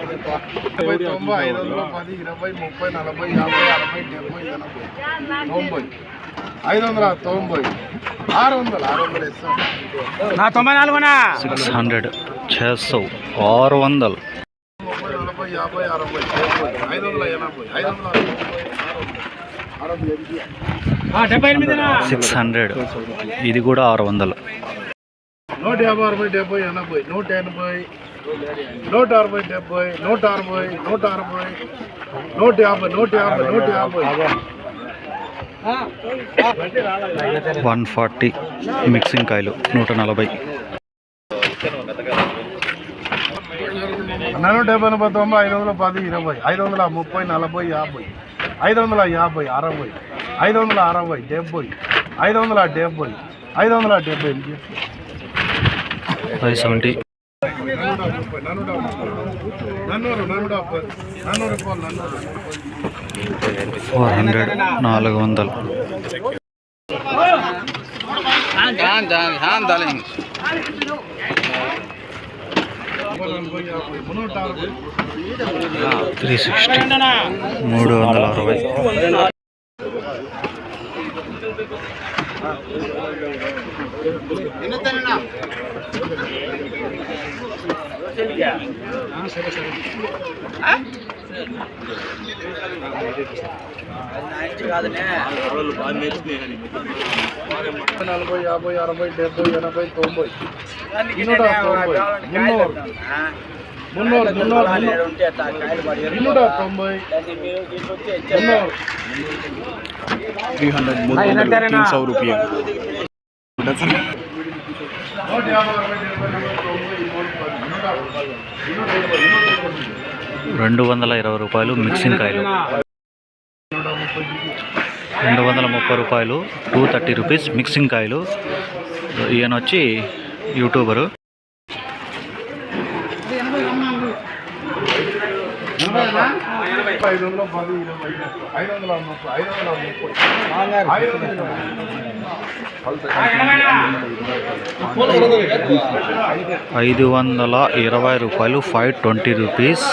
తొంభై ఐదు వందల పది ఇరవై ముప్పై నలభై యాభై అరవై డెబ్బై ఎనభై తొంభై ఐదు వందల తొంభై ఆరు వందలు ఆరు వందలు ఇస్తాం నా తొంభై నాలుగునా సిక్స్ హండ్రెడ్ सौ ఆరు వందలు. ముప్పై నలభై యాభై అరవై ఐదు వందల ఎనభై ఐదు వందల. Six hundred. ఇది కూడా ఆరు వందలు. నూట యాభై అరవై డెబ్బై ఎనభై నూట ఎనభై నూట అరవై డెబ్బై నూట అరవై నూట అరవై నూట యాభై నూట యాభై నూట యాభై. వన్ ఫార్టీ మిక్సింగ్ కాయలు నూట నలభై. నూట డెబ్బై ఎనభై తొంభై ఐదు వందల పది ఇరవై ఐదు వందల ముప్పై నలభై యాభై. ఐదు వందల యాభై అరవై ఐదు వందల అరవై డెబ్బై ఐదు వందల డెబ్బై ఐదు వందల డెబ్బై ఫైవ్ సెవెంటీ ఫోర్ హండ్రెడ్ నాలుగు వందలు. మున్నూట అరవై త్రీ సిక్స్టీ మూడు వందల అరవై నలభై యాభై అరవై డెబ్బై ఎనభై తొంభై నూట తొంభై మున్నూరు మున్నూరు మున్నూరు నూట తొంభై మున్నూరు నూట యాభై అరవై డెబ్బై తొంభై నూట పది నూట పది నూట నూట రెండు వందల ఇరవై రూపాయలు మిక్సింగ్ కాయలు. రెండు వందల ముప్పై రూపాయలు టూ థర్టీ రూపీస్ మిక్సింగ్ కాయలు. ఈయన వచ్చి యూట్యూబరు. ఐదు వందల ఐదు వందల ఇరవై రూపాయలు ఫైవ్ ట్వంటీ రూపీస్